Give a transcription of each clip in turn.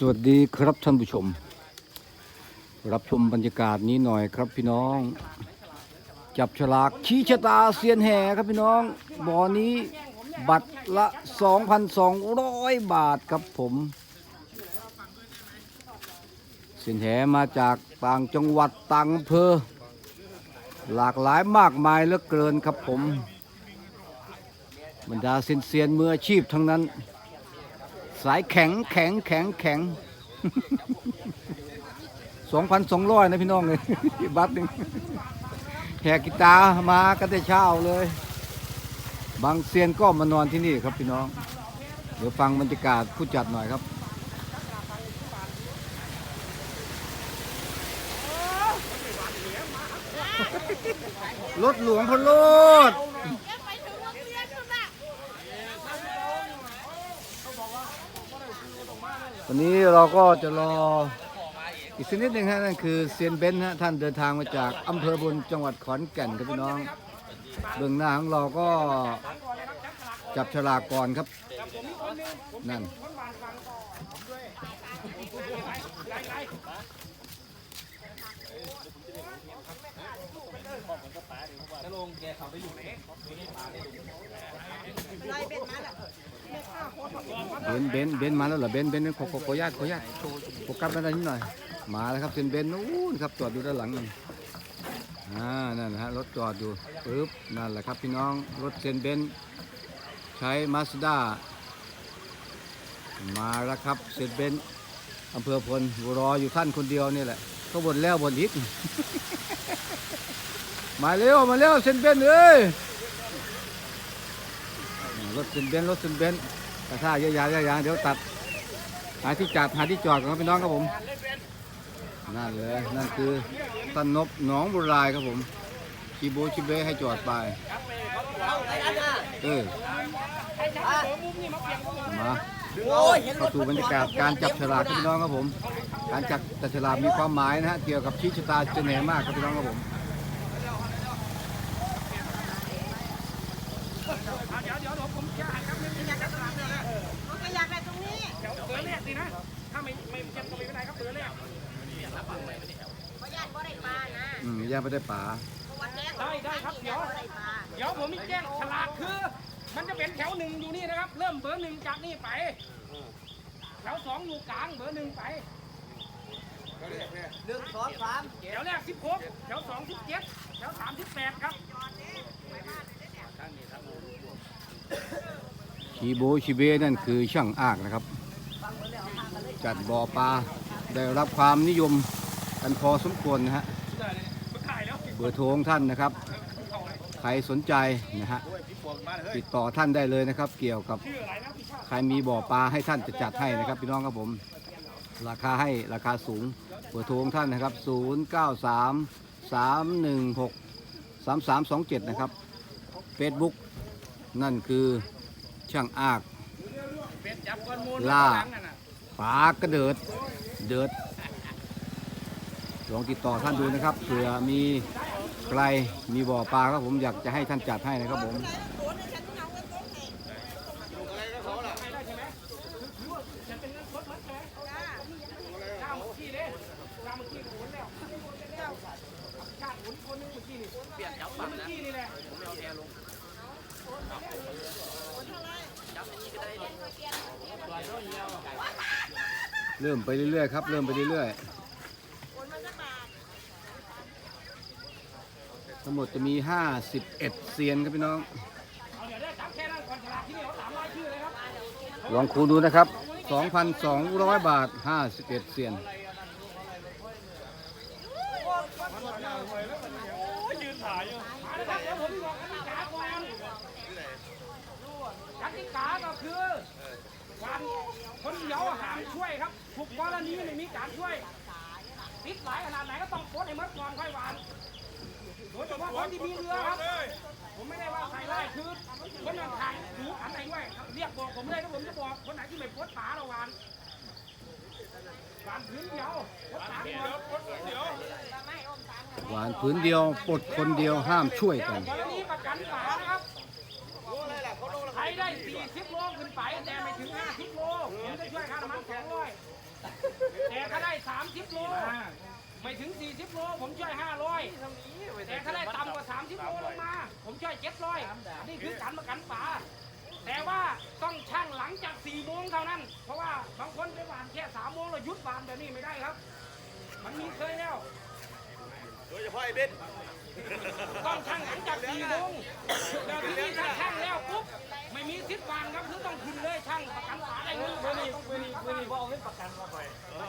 สวัสดีครับท่านผู้ชม รับชมบรรยากาศนี้หน่อยครับพี่น้อง จับฉลากชี้ชะตาเซียนแห่ครับพี่น้องบ่อนี้บัตรละ 2,200 บาทครับผม เซียนแห่มาจากต่างจังหวัดต่างอำเภอ หลากหลายมากมายเหลือเกินครับผม บรรดาเซียนเซียนมืออาชีพทั้งนั้น สายแข็งแข็งแข็งแข็งสองพันสองร้อยนะพี่น้องเลยบัตรหนึ่งแหกกีตาร์มากันแต่เช้าเลย บางเซียนก็มานอนที่นี่ครับพี่น้อง เดี๋ยวฟังบรรยากาศผู้จัดหน่อยครับรถหลวงพลดไปถึงโรงเรียนนู่นน่ะ วันนี้เราก็จะรออีกสักนิดหนึ่งฮะนั่นคือเซียนเบนซ์ฮะท่านเดินทางมาจากอำเภอบุญจังหวัดขอนแก่นครับพี่น้องเบื้องหน้าของเราก็จับฉลากก่อนครับ นั่น เบนเบนเบนมาแล้วเหรอเบนเบนขอขอขอญาตขอญาตโฟกัสมาด้านนี้หน่อย มาแล้วครับเซียนเบนนู้นครับจอดอยู่ด้านหลังนั่นอ่านั่นนะฮะรถจอดอยู่ปึ๊บนั่นแหละครับพี่น้องรถเซนเบนใช้มาสด้ามาแล้วครับเซนเบนอำเภอพลรออยู่ท่านคนเดียวนี่แหละ ก็บนแล้วบนอีก มาเร็วมาเร็วเซียนเบนเอ้ยรถเซียนเบนรถเซียนเบนกระท่าเยอะๆเยอะๆเดี๋ยวตัด หาที่จัดหาที่จอดกันครับพี่น้องครับผม นั่นเลยนั่นคือตันนบหนองบุรายครับผมชิโบชิเบให้จอดไปเออมา เข้าสู่บรรยากาศการจับฉลากครับพี่น้องครับผม การจับจับฉลากมีความหมายนะฮะเกี่ยวกับชี้ชะตาเจเนมากครับพี่น้องครับผมมันก็อยากได้ตรงนี้เบอร์แรกสินะถ้าไม่ไม่เจ็บก็ไม่เป็นไรครับเบอร์แรกเพราะญาติบ่ได้ปลานะอืมย่างไปได้ป่าเพราะว่าแจ้งได้ได้ครับเดี๋ยวบ่ได้ปลาเดี๋ยวผมมีแจ้งฉลากคือ มันจะเป็นแถวหนึ่งอยู่นี่นะครับ เริ่มเบอร์หนึ่งจากนี่ไปแถวสองอยู่กลางเบอร์หนึ่งไปหนึ่งสองสามแถวแรกสิบหกแถวสองสิบเจ็ดแถวสามสิบแปดครับชีโบชิเบะนั่นคือช่างอากนะครับ จัดบ่อปลาได้รับความนิยมกันพอสมควรนะฮะถ่ายแล้วเบอร์โทรของท่านนะครับ ใครสนใจนะฮะติดต่อท่านได้เลยนะครับ เกี่ยวกับชื่ออะไรนะพี่ชาติใครมีบ่อปลาให้ท่านจะจัดให้นะครับ พี่น้องครับผม ราคาให้ราคาสูงเบอร์โทรของท่านนะครับ 0 9 3 3 1 6 3 3 2 7 นะครับ Facebook นั่นคือช่างอากเป็นจับก้อนมูลล่าข้งหลังนั่นน่ะปลากระเดิด เดิด ลองติดต่อท่านดูนะครับเผื่อมี ไกลมีบ่อปลาครับผมอยากจะให้ท่านจัดให้นะครับผมเริ่มไปเรื่อยๆครับ เริ่มไปเรื่อยๆ ทั้งหมดจะมี 51 เซียนครับพี่น้อง ลองคูณดูนะครับ 2,200 บาท 51 เซียนมาเลยครับเดี๋ยวผมบอกกติกาก่อนกติกาก็คือการคนเดียวหามช่วยครับถูกกรณีไม่มีการช่วยติดหลายขนาดไหนก็ต้องโพสให้หมดก่อนค่อยหวาน โดยเฉพาะคนที่มีเรือครับ ผมไม่ได้ว่าใครไล่คือคนนั้นทางถูอันไหนด้วย เรียกบอกผมเลยถ้าผมจะบอกคนไหนที่ไม่โพสต์ป๋าเราหวานหวานพื้นเดียวโพสต์ป๋าก่อนหวานผืนเดียวปลดคนเดียวห้ามช่วยกันกรณีประกันป๋านะครับใครได้ 40 โลขึ้นไปแต่ไม่ถึง 50 โลผมจะช่วยค่าน้ำมัน200 30 โล ไม่ถึง 40 โล ผมช่วย 500แต่ถ้าได้ต่ำกว่า 30 โลลงมา ผมช่วย 700 นี่คือการประกันป่า แต่ว่าต้องช่างหลังจาก 4 โมงเท่านั้น เพราะว่าบางคนไปหวานแค่ 3 โมงแล้วหยุดหวานแบบนี้ไม่ได้ครับ มันมีเคยแล้ว โดยเฉพาะไอ้เบน ต้องช่างหลังจาก 4 โมงแล้วทีนี้ถ้าช่างแล้วปุ๊บไม่มีสิทธิ์หวานครับคือต้องขึ้นเลยช่างประกันป่าได้เงินต้องขึ้นต้องขึ้น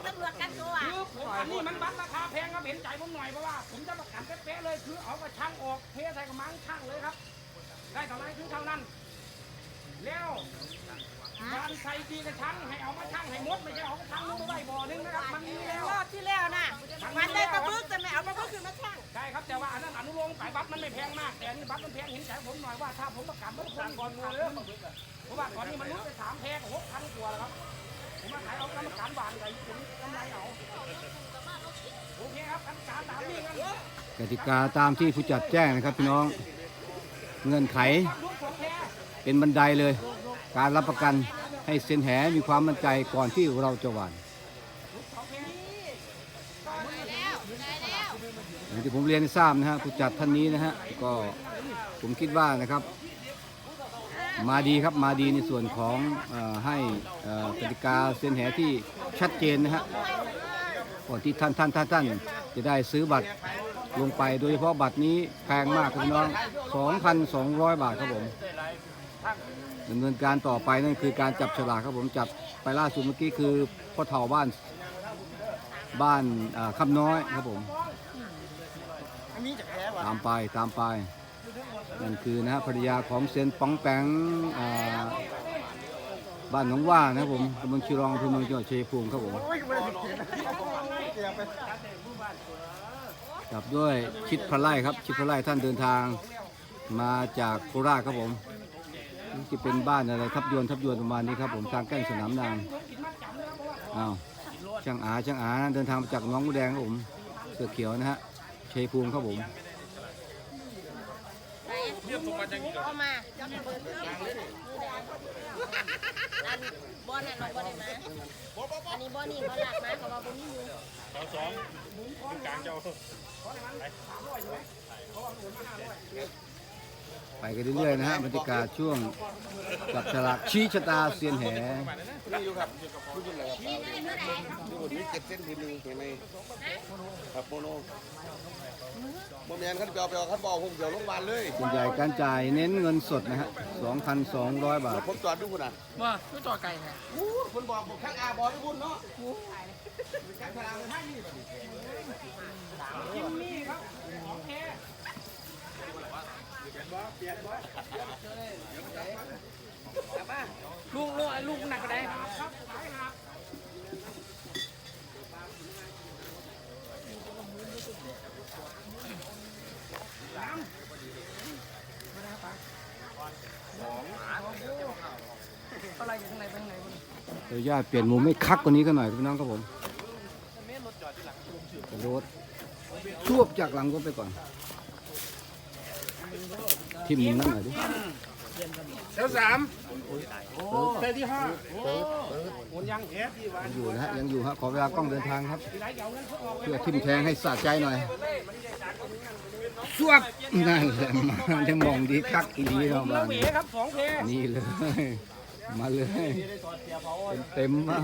ตำรวจกันตัวคือผมอันนี้มันบัตรราคาแพงครับเห็นใจผมหน่อยเพราะว่าผมจะประกันเป๊ะๆเลยคือเอากระช่างออกเทใส่กระมังช่างเลยครับ ได้เท่าไหรคือเท่านั้น แล้ว การใส่ดีกระชังให้เอามาช่างให้หมดไม่ใช่เอากระชังลงไปไว้บ่อนึงนะครับมันมีแล้วรอบที่แล้วน่ะมันได้ปลาบึกแต่ไม่เอาปลาบึกขึ้นมาช่างได้ครับแต่ว่าอันนั้นอนุโลมสายบัตรมันไม่แพงมากแต่อันนี้บัตรมันแพงเห็นใจผมหน่อยว่าถ้าผมประกันมันคนก่อนงูเลยเพราะว่าก่อนนี้มันรู้ไปสามแพงหกพันกว่าแล้วครับผมมาขายเอากรรมการบานใหญ่ผมกำไรเอาโอเคครับกรรมการตามนี้กันกติกาตามที่ผู้จัดแจ้งนะครับพี่น้อง เงื่อนไขลูกของแท้เป็นบันไดเลย การรับประกันให้เซนแหมีความมั่นใจก่อนที่เราจะหวานอย่างที่ผมเรียนให้ทราบนะฮะผู้จัดท่านนี้นะฮะก็ผมคิดว่านะครับ มาดีครับมาดีในส่วนของอให้กติกาเซนแหที่ชัดเจนนะฮะก่อนที่ท่านท่านท่านท่านจะได้ซื้อบัตรลงไปโดยเฉพาะบัตรนี้แพงมากครับพี่น้อง 2,200 บาทครับผม ดำเนินการต่อไปนั่นคือการจับฉลากครับผมจับไปล่าสุดเมื่อกี้คือพ่อเฒ่าบ้านบ้านอ่าคำน้อยครับผมตามไปตามไปนั่นคือนะฮะภรรยาของเซนป๋องแปงอ่าบ้านหนองว่านะครับผมตำบลชีรองอำเภอเมืองจังหวัดชัยภูมิครับผมจับด้วยชิดพระไล่ครับ ชิดพระไล่ท่านเดินทางมาจากโคราชครับผม นี่จะเป็นบ้านอะไรทับยวนทับยวนประมาณนี้ครับผมทางใกล้สนามนางอ้าวช่างอาช่างอาเดินทางมาจากน้องบัวแดงครับผมเสือเขียวนะฮะชัยภูมิครับผมเอามาจับเปิดอันบอลน่ะเราบอลได้มาอันนี้บอลนี่เขาหลักมาเขาว่าบอลนี่อยู่เขาสองกลางเจ้าไป กันเรื่อยๆนะฮะบรรยากาศช่วงจับฉลากชี้ชะตาเซียนแหนี่อยู่ครับผู้ยุ่งอะไรครับอยู่นี่เจ็ดเส้นทีนึงเห็นไหมครับโมโนโมเมนขั้นเปียวเปียวขั้นบอกผมเดี๋ยวโรงพยาบาลเลยส่วนใหญ่การจ่ายเน้นเงินสดนะฮะ2,200 บาท ผมจอดดูคุณอะว่าคือจอดไก่แท้คุณบอกผมข้างอาบอกให้คุณเนาะกินนี่ครับของแท้ ลูกลูกลูกหนักกระไดครับสายหักน้ำอะไรอยู่ข้างในเป็นไงบ้างเดี๋ยวญาติเปลี่ยนมุมให้คักกว่านี้กันหน่อยพี่น้องครับผมระโดดชวบจากหลังก็ไปก่อน ทิมมุมนั้นหน่อยดิเซลสามเตที่ห้าหมุนยังเอ๊ะยังอยู่นะฮะยังอยู่ฮะขอเวลากล้องเดินทางครับทีไรเดี๋ยวเงินเขาออกเพื่อทิมแทงให้สะใจหน่อยชวบนั่นแหละมาจะมองดีคักอีดีเราเรือมาเหวครับสองเพนี่เลย มาเลย เต็มๆมาก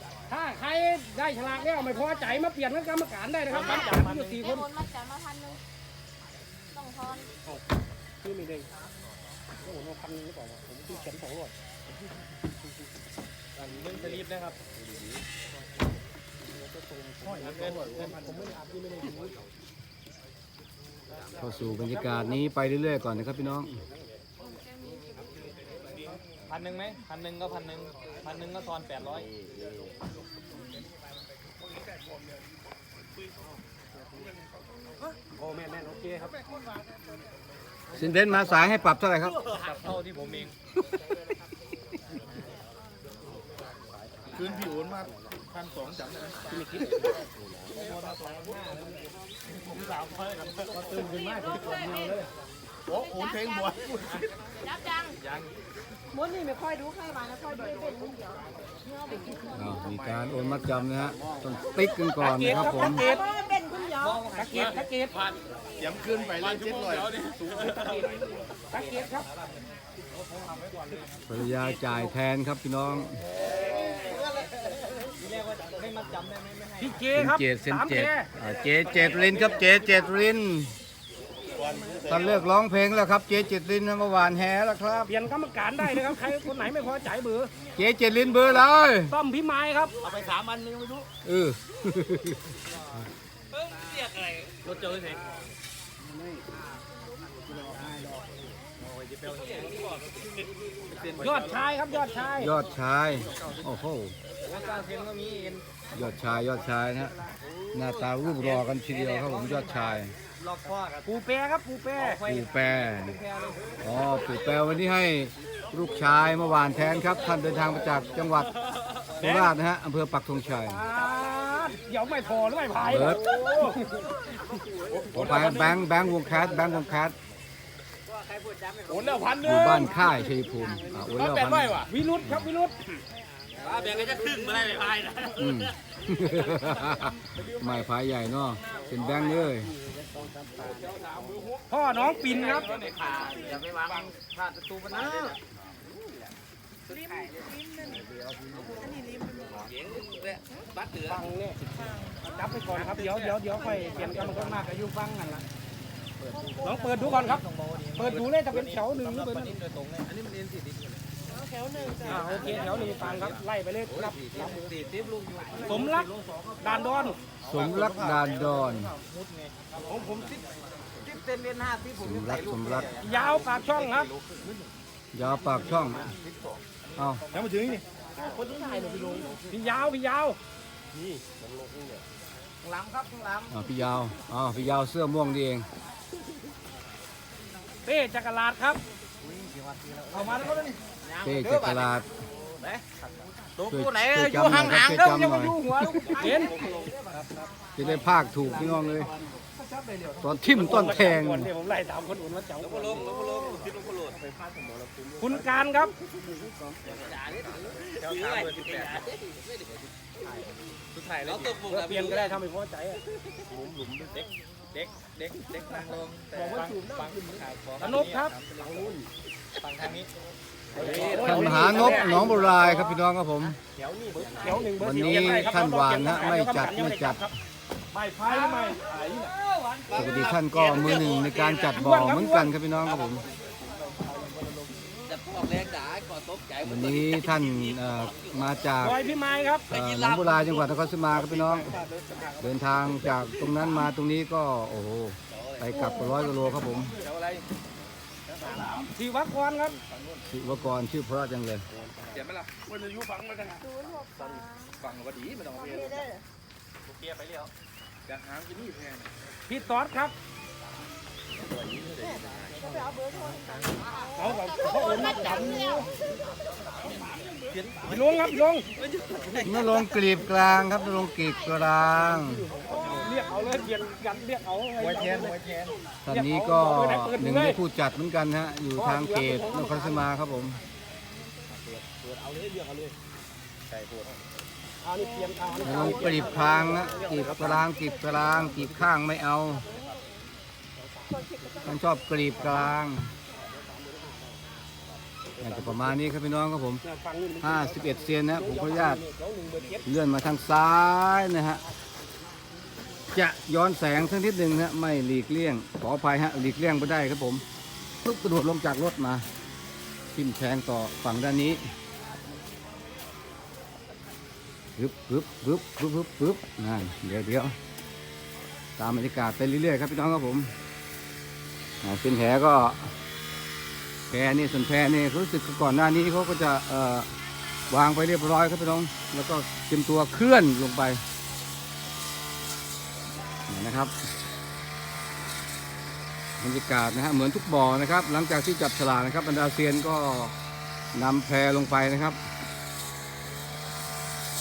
ถ้าใครได้ฉลากแล้วไม่พอใจมาเปลี่ยนกรรมการได้นะครับมันจับอยู่สี่คไอ้นบอลมาจับมาพันหนึงต้องทอนคือไม่ได้โอ้โหพันหรือเปล่าผมที่เขียนสองร้อยเรื่องสลิปนะครับเข้าสู่บรรยากาศนี้ไปเรื่อยๆก่อนนะครับพี่น้อง พันหนึ่งไหมพันหนึ่งก็พันหนึ่งพันหนึ่งก็ทอนแปดร้อย โอ้แม่แม่โอเคครับสินเบนมาสายให้ปรับเท่าไหร่ครับจับเท่าที่ผมเองคืนพี่โอนมาพันสองจำได้ไหมตื่นขึ้นมาถึงคนเดียวเลยโอ้โอนเพลงบวชรับจังม้วนนี่ไม่ค่อยดูใครมานะค่อยดูเป็นคนเดียวอ้าวมีการโอนมัดจำนะฮะต้องติ๊กกันก่อนนะครับผมตะเกียบเป็นคนเดียวตะเกียบตะเกียบย้ำขึ้นไปเลยเจ็ดร้อยตะเกียบครับภรรยาจ่ายแทนครับพี่น้องพี่เจเซนครับเจดเซนสามเจเคดอ่าเจเจดรินครับเจเจดริน ท่านเลิกร้องเพลงแล้วครับเจเจดรินเมื่อวานแห่แล้วครับ เปลี่ยนกรรมการได้เลยครับ ใครคนไหนไม่พอใจเบือเจเจดรินเบอร์เลยต้อมพี่ไม้ครับ เออรถเจอเสร็จยอดชายครับยอดชายยอดชายโอ้โหว่าการเซ็นก็มีเอ็นยอดชายยอดชายนะฮะหน้าตารูปรอกันทีเดียวครับผมยอดชาย ล็อกข้อครับปูแปรครับปูแปรปู่แปรอ๋อปู่แปรวันนี้ให้ลูกชายเมื่อวานแทนครับ ท่านเดินทางมาจากจังหวัดโคราชนะฮะอำเภอปักธงชัยอ่าเดี๋ยวไม่พอหรือไม่พายเบิร์ดโอ้ขอไปแบงค์แบงค์วงแคสแบงค์วงแคสโหแล้วพันอยู่บ้านค่ายชัยภูมิอ่าโอ้ยแล้วพันวิรุธครับวิรุธ แบ่งกันจะครึ่งมาได้ไม่พายนะอืม ไม่พายใหญ่เนาะเป็นแบงค์เลยพ่อน้องปิ่นครับอย่าไปวางพลาดประตูมันนะฟังเนี่ยจับไปก่อนครับ เดี๋ยวเดี๋ยวเดี๋ยวค่อยเปลี่ยนกรรมการมากอายุฟังกันละลองเปิดดูก่อนครับ เปิดดูเลยจะเป็นแถวหนึ่งหรือเป็นโดยตรงเลยอันนี้มันเอ็นสี่ดิบ แถวหนึ่งจ้ะอ่าโอเคแถวหนึ่งฟังครับไล่ไปเลยครับสี่ดิบลูกอยู่สมรักดานดอนสมรักดานดอนผมผมสิบสิบเซนเรียนห้าที่ผมสมรักสมรักยาวปากช่องครับยาวปากช่องเอายังมาถึงนี่พี่ยาวพี่ยาวหลังครับข้างหลังเอาพี่ยาวอ๋อพี่ยาวเสื้อม่วงนี่เองเป้จักรลาดครับเอามาแล้วก็นี่ เป้จักรลาดตัวช่วยกูไหนช่วยอยู่จำหน่ห่าอยงครับๆช่วยเด้อจำหน่อยอยู่หัวลูกเห็นจะได้ภาคถูกพี่น้องเลย ตอนทิ่มต้นแทงก่อนเนี่ยผมไล่ตามคนอื่นมาเจ้าลงลงลงทิศลงโคโลดคุณการครับเดี๋ยวถ่ายสิบแปดสุดท้ายแล้วตัวบุกเปลี่ยนก็ได้ทำให้พอใจอะเด็กเด็กเด็กเด็กนั่งลงแต่ฟังฟังขายของสนุกครับฟังทางนี้ ท่านมหานพหนองบุรายครับพี่น้องครับผมเดี๋ยวหนึ่งเบอร์วันสี่นี้เปลี่ยได้ครับท่านหวานนะไม่จัดไม่จัดไม่ไม่ปกติท่านก็มือหนึ่งในการจัดบ่อเหมือนกันครับพี่น้องครับผมจะพวกแรงด่าก่อตกใจวันนี้ท่านเอ่อมาจากพี่ไม้ครับเอ่อหนองบุรายจังหวัดนครศรีมาครับพี่น้อง เดินทางจากตรงนั้นมาตรงนี้ก็โอ้โหไปกลับร้อยกิโลครับผม ทีวักกรครับศิวกรชื่อเพราะจังเลยเดี๋ยวไหมล่ะวันอายุฟังมากันฟังก็ดีไม่ต้องเรียนเกียร์ไปเรียวอยากหางที่นี่แพงพี่ตอดครับเอากับเขาโอนมาจำอยู่พี่ลงครับพี่ลงนรงกรีบกลางครับนรงกรีบกลางเรี ยกเอาเลยเปลี่ยนกันเรียกเอาไว้แทนไว้แทนท่านนี้ก็หนึ่งในผู้จัดเหมือนกันฮะ อยู่ทางเขตนครศรีมาครับผมเอานี่เปลี่ยนเอานรงกรีบกลางนะกรีบกลางกรีบกลางกรีบข้างไม่เอาท่านชอบกรีบกลางอาจจะประมาณนี้ครับพี่น้องครับผมฟังนี่51 เซนนะผมขออนุญาตเดี๋ยวหนึ่งเบอร์เจ็ดเลื่อนมาทางซ้ายนะฮะ จะย้อนแสงสักนิดหนึ่งนะไม่หลีกเลี่ยง ขออภัยฮะหลีกเลี่ยงไม่ได้ครับผมปึ๊บกระโดดลงจากรถมาทิ่มแทงต่อฝั่งด้านนี้ปึ๊บปึ๊บปึ๊บปึ๊บปึ๊บปึ๊บนั่นเดี๋ยวเดี๋ยวตามบรรยากาศไปเรื่อยๆครับพี่น้องครับผมเส้นแหก็แพนี่ส่วนแพนี่รู้สึกก่อนหน้านี้เขาก็จะเอ่อวางไปเรียบร้อยครับพี่น้อง แล้วก็เตรียมตัวเคลื่อนลงไป นะครับบรรยากาศนะฮะเหมือนทุกบ่อนะครับ หลังจากที่จับฉลากนะครับบรรดาเซียนก็นำแพลงไปนะครับ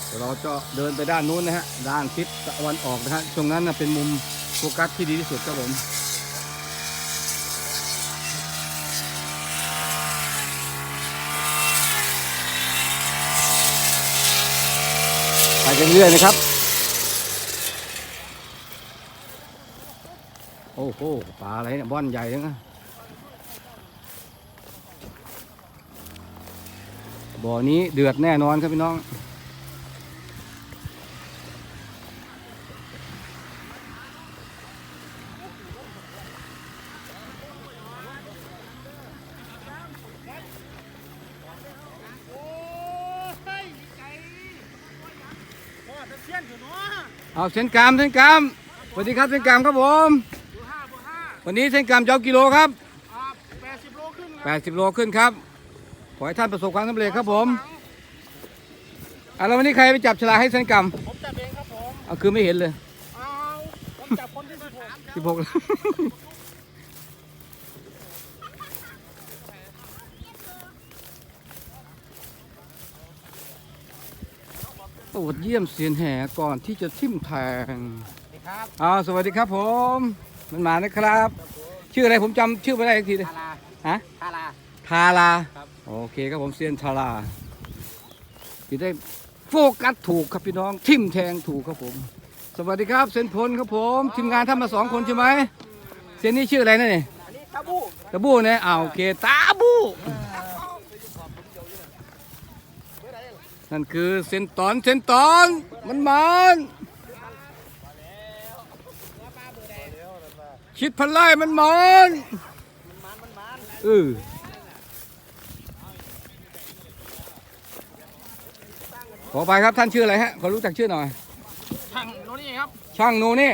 เดี๋ยวเราจะเดินไปด้านนู้นนะฮะด้านทิศตะวันออกนะฮะช่วงนั้นนะเป็นมุมโฟกัสที่ดีที่สุดครับผมไปกันเรื่อยนะครับ โอ้โหปลาอะไรเนี่ยบ้อนใหญ่จังนะบ่อนี้เดือดแน่นอนครับพี่น้อง เอาเส้นกรามเส้นกรามสวัสดีครับเส้นกรามครับผม วันนี้เส้นกรามจะเอากิโลครับ80โลขึ้น80โลขึ้นครับ ขอให้ท่านประสบความสำเร็จครับผมอะแล้ววันนี้ใครไปจับฉลากให้เส้นกรามผมจับเองครับผมเอาคือไม่เห็นเลยเอาผมจับคนที่16 16ตรวจเยี่ยมเสียนแห่ก่อนที่จะทิ่มแทงครับอ้าวสวัสดีครับผม มันมานะครับ ชื่ออะไรผมจำชื่อไม่ได้อีกทีเลยทาราฮะทารา ทาราครับ โอเคครับผมเซียนทาราที่ได้โฟกัสถูกครับพี่น้องทิมแทงถูกครับผม สวัสดีครับเซนพลครับผมทีมงานทำมาสองคนใช่ไหมเซียนนี่ชื่ออะไรนะเนี่ย อันนี้ตาบูตาบูเนี่ยอ้าวโอเค ตาบู นั่นคือเซนตอนเซนตอน มันมัน คิดพันไล่มันมันเออขอไปครับท่านชื่ออะไรฮะ ขอรู้จักชื่อหน่อยทางโน่นนี่ครับ ช่างโนนี่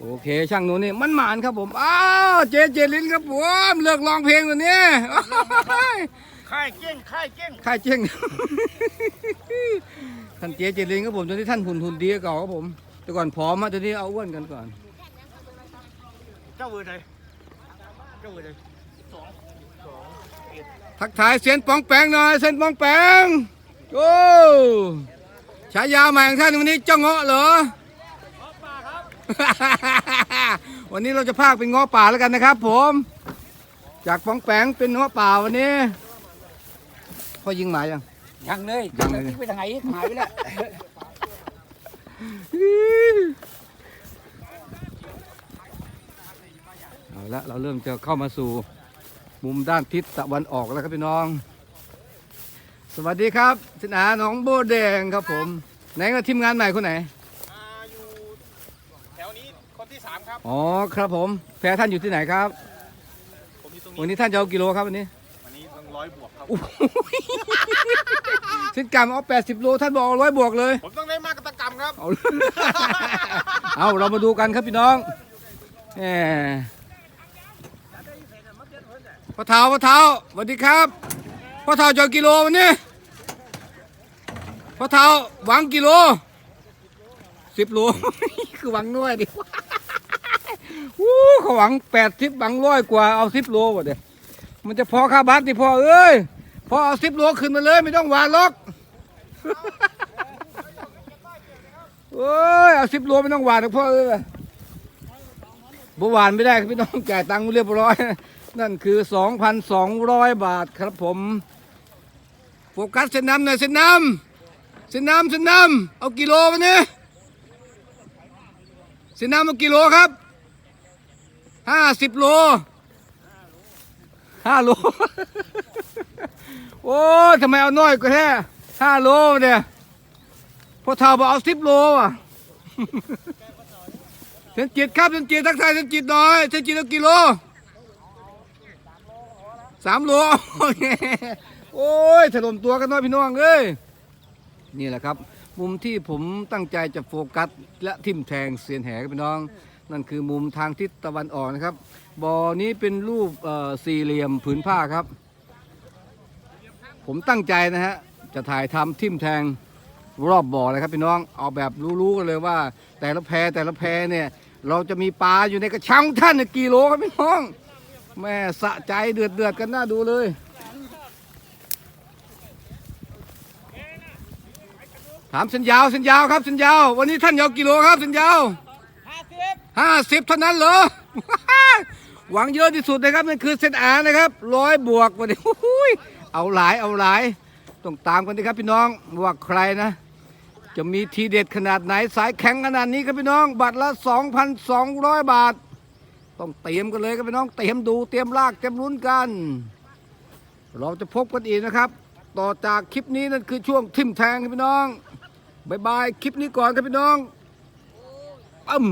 โอเค ช่างโนนี่มันหมานครับผมอ้าวเจเจลินครับผมเลิกร้องเพลงตัวนี้ค่ายเก้งค่ายเก้งค่ายเจ๊งท่านเจเจลินครับผมตอนนี้ท่านหุ่นหุ่นดีกว่าเก่าครับผม แต่ก่อนผอมฮะตอนนี้เอาอ้วนกันก่อน เจ้าเวอร์ใดเจ้าเวอร์ใดทักทายเซียนปองแปงหน่อยเซียนปองแปงโอ้ฉายาใหม่ของท่านวันนี้เจ้าเงาะเหรอวันนี้เราจะพากเป็นเงาะป่าแล้วกันนะครับ ผม จากปองแปงเป็นเงาะป่าวันนี้พ่อยิงหมายังยังเลยยังเลยไปทางไหนหายไปแล้ว เอา ละเราเริ่มจะเข้ามาสู่มุมด้านทิศตะวันออกแล้วครับพี่น้อง สวัสดีครับสินาหนองโบวแดงครับผม ไหนก็ทีมงานใหม่คนไหนอยู่แถวนี้คนที่สามครับ อ๋อครับผมแพรท่านอยู่ที่ไหนครับ ผมอยู่ตรงวันนี้นี้ท่านจะเอากิโลครับวันนี้ วันนี้ต้องร้อยบวกครับ สินกรรมเอา80 โลท่านบอกเอาร้อยบวกเลย ผมต้องได้มากกว่าตะกรรมครับ เอา เอาเรามาดูกันครับพี่น้องแหม พ่อเท้าพ่อเท้าสวัสดีครับพ่อเท้าจะเอกิโลวันนี้พ่อเท้าหวังกิโลสิบโลคือหวังน้อยดิวู้เขาหวังแปดสิบหวังร้อยกว่าเอาสิบโลวะเดี๋ยวมันจะพอค่าบัตรดิพ่อเอ้ยพอเอาสิบโลขึ้นมาเลยไม่ต้องหวานล็อกโอ้ยเอาสิบโลไม่ต้องหวานหรอกพ่อเอ้ยบ่หวานไม่ได้พี่น้องจ่ายตังค์เรียบร้อย นั่นคือ 2,200 บาทครับผม โฟกัสเส้นน้ำหน่อยเส้นน้ำเส้นน้ำเส้นน้ำเอากิโลมาเนี่ยเส้นน้ำเอากิโลครับห้าสิบโลห้าโล โอ้ทำไมเอาน้อยกว่าแท้ห้าโลเนี่ยพอเท่าบอกเอาสิบโลอะเซนจิตครับเซนจิตทักทายเซนจิตหน่อยเซนจิตเอากี่โล สามโลโอเคโอ้ยถล่มตัวกันน้อยพี่น้องเอ้ยนี่แหละครับ มุมที่ผมตั้งใจจะโฟกัส และทิ่มแทงเสียนแหกับพี่น้อง นั่นคือมุมทางทิศตะวันออกนะครับบ่อนี้เป็นรูปสี่เหลี่ยมผืนผ้าครับ ผมตั้งใจนะฮะจะถ่ายทำทิ่มแทงรอบบ่อเลยครับพี่น้องเอาแบบรู้ๆกันเลยว่า แต่ละแพแต่ละแพเนี่ย เราจะมีปลาอยู่ในกระชังท่านกี่โลครับพี่น้อง แม่สะใจเดือดเดือดๆกันน่าดูเลย ถามสัญญาวสัญญาวครับสัญญาว วันนี้ท่านยาวกิโลครับสัญญาวห้าสิบเท่านั้นเหรอ หวังเยอะที่สุดนะครับนั่นคือเซนอานะครับร้อยบวกวันนี้อุ้ยเอาหลายเอาหลาย ต้องตามกันดีครับพี่น้องว่าใครนะ จะมีทีเด็ดขนาดไหนสายแข็งขนาดนี้ครับพี่น้อง บัตรละ 2,200 บาท ต้องเตรียมกันเลยครับพี่น้องเตรียมดูเตรียมลากเตรียมลุ้นกัน เราจะพบกันอีกนะครับ ต่อจากคลิปนี้นั่นคือช่วงทิมแทงครับพี่น้องบายบายคลิปนี้ก่อนครับพี่น้องอึ้ม